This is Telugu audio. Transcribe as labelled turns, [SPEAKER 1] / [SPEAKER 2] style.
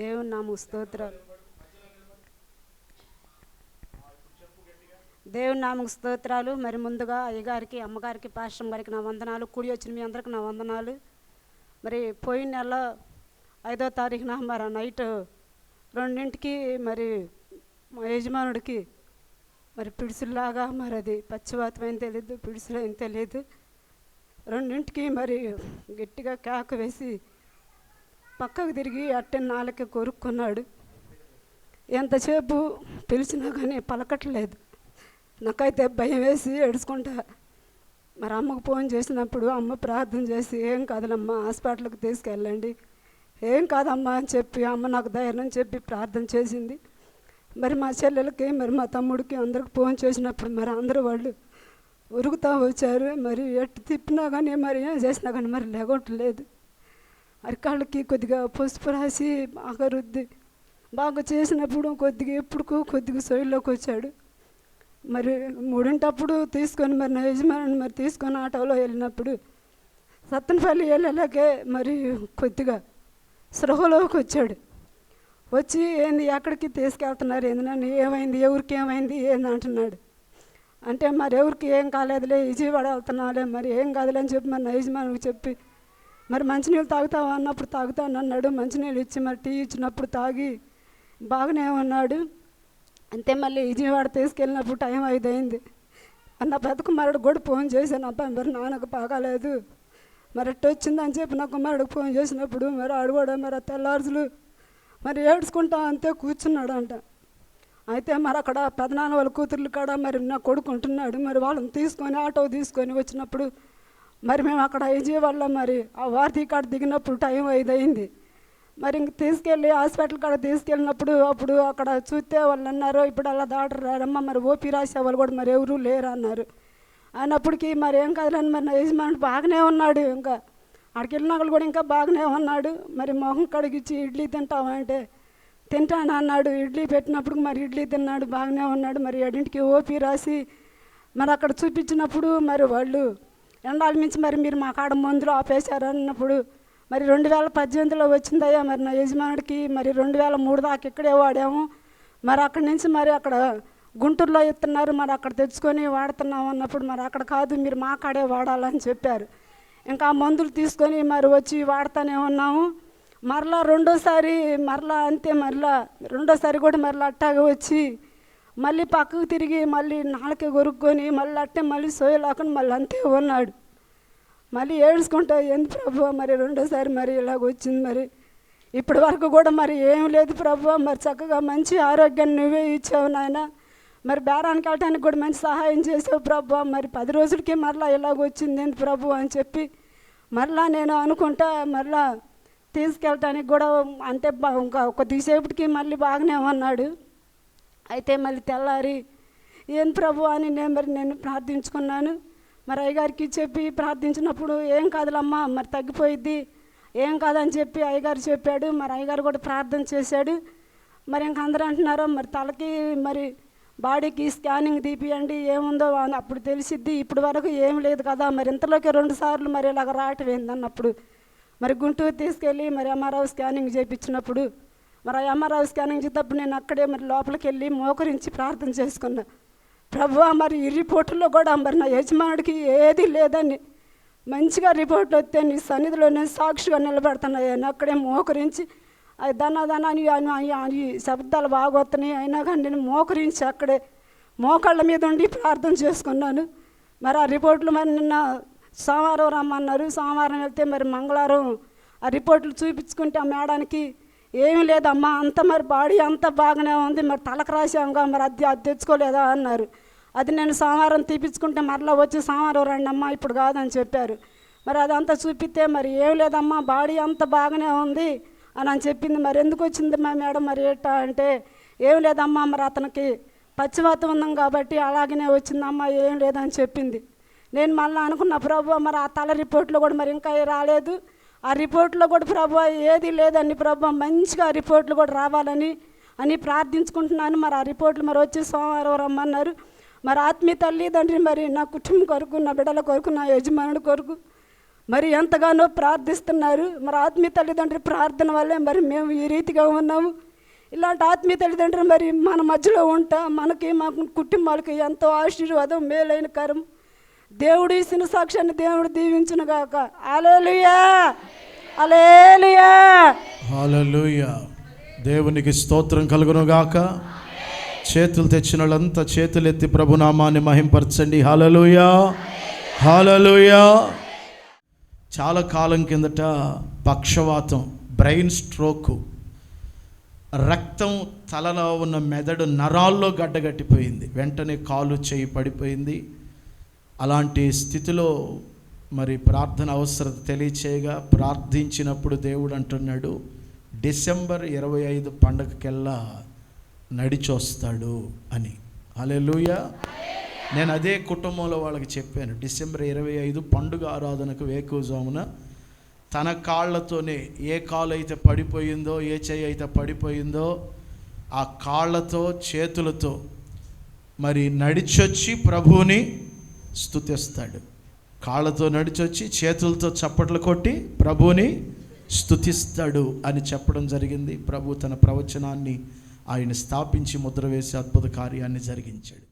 [SPEAKER 1] దేవుని నామ స్తోత్రాలు దేవుని నామకు స్తోత్రాలు. మరి ముందుగా అయ్యగారికి అమ్మగారికి పాశ్రం గారికి నా వందనాలు. కూడి వచ్చిన మీ అందరికి నా వందనాలు. మరి పోయిన నెల ఐదో తారీఖున మరి నైట్ రెండింటికి మరి మా యజమానుడికి మరి పిడుసులాగా మరి అది పచ్చివాతం ఏం తెలియదు పిడుసులు ఏం తెలియదు రెండింటికి మరి గట్టిగా కాకు వేసి పక్కకు తిరిగి అట్టె నాలుక కొరుక్కున్నాడు. ఎంతసేపు పిలిచినా కానీ పలకట్లేదు. నాకైతే భయం వేసి ఏడుచుకుంటా. మరి అమ్మకు ఫోన్ చేసినప్పుడు అమ్మ ప్రార్థన చేసి ఏం కాదులమ్మా హాస్పిటల్కి తీసుకెళ్ళండి. ఏం కాదమ్మా అని చెప్పి అమ్మ నాకు ధైర్యం చెప్పి ప్రార్థన చేసింది. మరి మా చెల్లెలకి మరి మా తమ్ముడికి అందరికి ఫోన్ చేసినప్పుడు మరి అందరూ వాళ్ళు ఉరుకుతా వచ్చారు. మరి ఎట్టు తిప్పినా కానీ మరి ఏం చేసినా కానీ మరి లేగొట్టలేదు అరికాళ్ళకి కొద్దిగా పసుపు రాసి బాగా రుద్ది బాగా చేసినప్పుడు కొద్దిగా ఎప్పుడుకో కొద్దిగా సొయ్యలోకి వచ్చాడు. మరి మూడింటప్పుడు తీసుకొని మరి నా యజమాని మరి తీసుకొని ఆటోలో వెళ్ళినప్పుడు సత్తనపల్లి వెళ్ళేలాగే మరి కొద్దిగా సృహలోకి వచ్చాడు. వచ్చి ఏంది ఎక్కడికి తీసుకెళ్తున్నారు? ఏంది నన్ను ఏమైంది? ఎవరికి ఏమైంది? ఏంది అంటున్నాడు. అంటే మరి ఎవరికి ఏం కాలేదులే విజయవాడ వెళ్తున్నాలే మరి ఏం కాదులే అని చెప్పి మరి నా యజమానికి చెప్పి మరి మంచినీళ్ళు తాగుతావా అన్నప్పుడు తాగుతాను అన్నాడు. మంచినీళ్ళు ఇచ్చి మరి టీ ఇచ్చినప్పుడు తాగి బాగానే ఉన్నాడు. అంతే మళ్ళీ విజయవాడ తీసుకెళ్ళినప్పుడు టైం ఐదు అయింది అన్న పెద్ద కుమారుడు కూడా ఫోన్ చేశాను. అబ్బాయి మరి నాన్నకు బాగాలేదు. మరి ఎట్టు వచ్చిందని చెప్పి నా కుమారుడికి ఫోన్ చేసినప్పుడు మరి ఆడు కూడా మరి ఆ తెల్లారుజులు మరి ఏడ్చుకుంటా అంతే కూర్చున్నాడు అంట అయితే మరి అక్కడ పెదనాన్న వాళ్ళ కూతుర్లు కాడ మరి నా కొడుకుంటున్నాడు మరి వాళ్ళని తీసుకొని ఆటో తీసుకొని వచ్చినప్పుడు మరి మేము అక్కడ విజయవాడలో మరి ఆ వారధి కాడ దిగినప్పుడు టైం ఐదు అయింది మరి ఇంక తీసుకెళ్ళి హాస్పిటల్ కాడ తీసుకెళ్ళినప్పుడు అప్పుడు అక్కడ చూస్తే వాళ్ళు అన్నారు ఇప్పుడు అలా డాక్టర్ రారమ్మ మరి ఓపీ రాసే వాళ్ళు కూడా మరి ఎవరూ లేరు? అన్నారు. అన్నప్పటికీ మరి ఏం కదలని మరి నా యజమానుడు బాగానే ఉన్నాడు ఇంకా అక్కడికి వెళ్ళిన వాళ్ళు కూడా ఇంకా బాగానే ఉన్నాడు. మరి మొహం కడిగిచ్చి ఇడ్లీ తింటావా? అంటే తింటాను? అన్నాడు. ఇడ్లీ పెట్టినప్పుడు మరి ఇడ్లీ తిన్నాడు బాగానే ఉన్నాడు. మరి అడింటికి ఓపీ రాసి మరి అక్కడ చూపించినప్పుడు మరి వాళ్ళు ఎండాల మించి మరి మీరు మా కాడ మందులు ఆపేశారు అన్నప్పుడు మరి రెండు వేల పద్దెనిమిదిలో వచ్చిందయ్యా మరి నా యజమానుడికి మరి రెండు వేల మూడు దాకా ఇక్కడే వాడాము. మరి అక్కడి నుంచి మరి అక్కడ గుంటూరులో ఇస్తున్నారు మరి అక్కడ తెచ్చుకొని వాడుతున్నాం అన్నప్పుడు మరి అక్కడ కాదు మీరు మా కాడే వాడాలని చెప్పారు. ఇంకా మందులు తీసుకొని మరి వచ్చి వాడుతూనే ఉన్నాము. మరలా రెండోసారి మరలా అంతే మరలా రెండోసారి కూడా మరలా అట్టాగా వచ్చి మళ్ళీ పక్కకు తిరిగి మళ్ళీ నాలుక కొరుక్కొని మళ్ళీ అట్టే మళ్ళీ సోయలాకొని మళ్ళీ అంతే ఉన్నాడు. మళ్ళీ ఏడుచుకుంటా ఏంది ప్రభు మరి రెండోసారి మరి ఇలాగ వచ్చింది మరి? ఇప్పటి వరకు కూడా మరి ఏం లేదు ప్రభు మరి చక్కగా మంచి ఆరోగ్యాన్ని నువ్వే ఇచ్చావు నాయన. మరి బేరానికి వెళ్ళటానికి కూడా మంచి సహాయం చేసావు ప్రభు మరి పది రోజులకి మరలా ఇలాగ వచ్చింది ఏంది ప్రభు అని చెప్పి మరలా నేను అనుకుంటా మరలా తీసుకెళ్ళటానికి కూడా అంటే ఇంకా కొద్దిసేపటికి మళ్ళీ బాగానే ఉన్నాడు. అయితే మళ్ళీ తెల్లారి ఏం ప్రభు అని నేను మరి నేను ప్రార్థించుకున్నాను. మరి అయ్యగారికి చెప్పి ప్రార్థించినప్పుడు ఏం కాదులమ్మా మరి తగ్గిపోయిద్ది. ఏం కాదని చెప్పి అయ్యగారు చెప్పాడు. మరి అయ్యగారు కూడా ప్రార్థన చేశాడు. మరి ఇంక అందరూ అంటున్నారు మరి తలకి మరి బాడీకి స్కానింగ్ తీపియండి ఏముందో అని అప్పుడు తెలిసిద్ది. ఇప్పుడు వరకు ఏం లేదు కదా మరి ఇంతలోకి రెండు సార్లు మరి ఇలాగ రావటం ఏందన్నప్పుడు. మరి గుంటూరు తీసుకెళ్ళి మరి ఎంఆర్ఓ స్కానింగ్ చేయించినప్పుడు మరి ఆ ఎంఆర్ఐ స్కానింగ్ చేసేటప్పుడు నేను అక్కడే మరి లోపలికి వెళ్ళి మోకరించి ప్రార్థన చేసుకున్నా. ప్రభు మరి ఈ రిపోర్టులో కూడా మరి నా యజమానుడికి ఏది లేదని. మంచిగా రిపోర్ట్ వస్తే నీ సన్నిధిలో నేను సాక్షిగా నిలబెడుతున్నాను అక్కడే మోకరించి అది దన దన అని శబ్దాలు బాగా వస్తున్నాయి అయినా కానీ నేను మోకరించి అక్కడే మోకాళ్ళ మీద ఉండి ప్రార్థన చేసుకున్నాను. మరి ఆ రిపోర్ట్లు మరి నిన్న సోమవారం రమ్మన్నారు. సోమవారం వెళ్తే మరి మంగళవారం ఆ రిపోర్ట్లు చూపించుకుంటే ఆ మేడానికి ఏమీ లేదమ్మా అంత మరి బాడీ అంతా బాగానే ఉంది మరి తలకు రాసాంగా మరి అది అది తెచ్చుకోలేదా అన్నారు. అది నేను సోమవారం తీపించుకుంటే మరలా వచ్చి సోమవారం రండి అమ్మా ఇప్పుడు కాదని చెప్పారు. మరి అదంతా చూపిస్తే మరి ఏం లేదమ్మా బాడీ అంత బాగానే ఉంది అని అని చెప్పింది. మరి ఎందుకు వచ్చింది మా మేడం మరి ఏటా అంటే ఏం లేదమ్మా మరి అతనికి పచ్చివాతం ఉందాం కాబట్టి అలాగనే వచ్చిందమ్మా ఏం లేదని చెప్పింది. నేను మళ్ళీ అనుకున్న ప్రభు మరి ఆ తల రిపోర్ట్లో కూడా మరి ఇంకా రాలేదు ఆ రిపోర్ట్లో కూడా ప్రభు ఏది లేదని ప్రభు మంచిగా ఆ రిపోర్ట్లు కూడా రావాలని అని ప్రార్థించుకుంటున్నాను. మరి ఆ రిపోర్ట్లు మరి వచ్చి సోమవారం రమ్మన్నారు. మరి ఆత్మీయ తల్లిదండ్రి మరి నా కుటుంబం కొరకు నా బిడ్డల కొరకు నా యజమానుడి కొరకు మరి ఎంతగానో ప్రార్థిస్తున్నారు. మరి ఆత్మీయ తల్లిదండ్రి ప్రార్థన వల్లే మరి మేము ఈ రీతిగా ఉన్నాము. ఇలాంటి ఆత్మీయ తల్లిదండ్రులు మరి మన మధ్యలో ఉంటా మనకి మా కుటుంబాలకి ఎంతో ఆశీర్వాదం మేలైన కరం. దేవుడు ఇచ్చిన సాక్ష్యాన్ని దేవుడు దీవించును గాక. అలేలుయా అలేలుయా
[SPEAKER 2] హాలూయ దేవునికి స్తోత్రం కలుగును గాక. చేతులు తెచ్చిన వాళ్ళంతా చేతులు ఎత్తి ప్రభునామాన్ని మహింపరచండి. హలలుయా హలలుయా చాలా కాలం కిందట పక్షవాతం బ్రెయిన్ స్ట్రోక్ రక్తం తలలో ఉన్న మెదడు నరాల్లో గడ్డగట్టిపోయింది. వెంటనే కాలు చేయి పడిపోయింది. అలాంటి స్థితిలో మరి ప్రార్థన అవసరత తెలియచేయగా ప్రార్థించినప్పుడు దేవుడు అంటున్నాడు డిసెంబర్ ఇరవై ఐదు పండగకెల్లా నడిచొస్తాడు అని. అలెలుయ నేను అదే కుటుంబంలో వాళ్ళకి చెప్పాను డిసెంబర్ ఇరవై ఐదు పండుగ ఆరాధనకు వేకువజామున తన కాళ్ళతోనే ఏ కాలు అయితే పడిపోయిందో ఏ చెయ్యి అయితే పడిపోయిందో ఆ కాళ్ళతో చేతులతో మరి నడిచొచ్చి ప్రభువుని స్థుతిస్తాడు కాళ్ళతో నడిచొచ్చి చేతులతో చప్పట్లు కొట్టి ప్రభువుని స్థుతిస్తాడు అని చెప్పడం జరిగింది. ప్రభు తన ప్రవచనాన్ని ఆయన స్థాపించి ముద్ర వేసి అద్భుత కార్యాన్ని జరిగించాడు.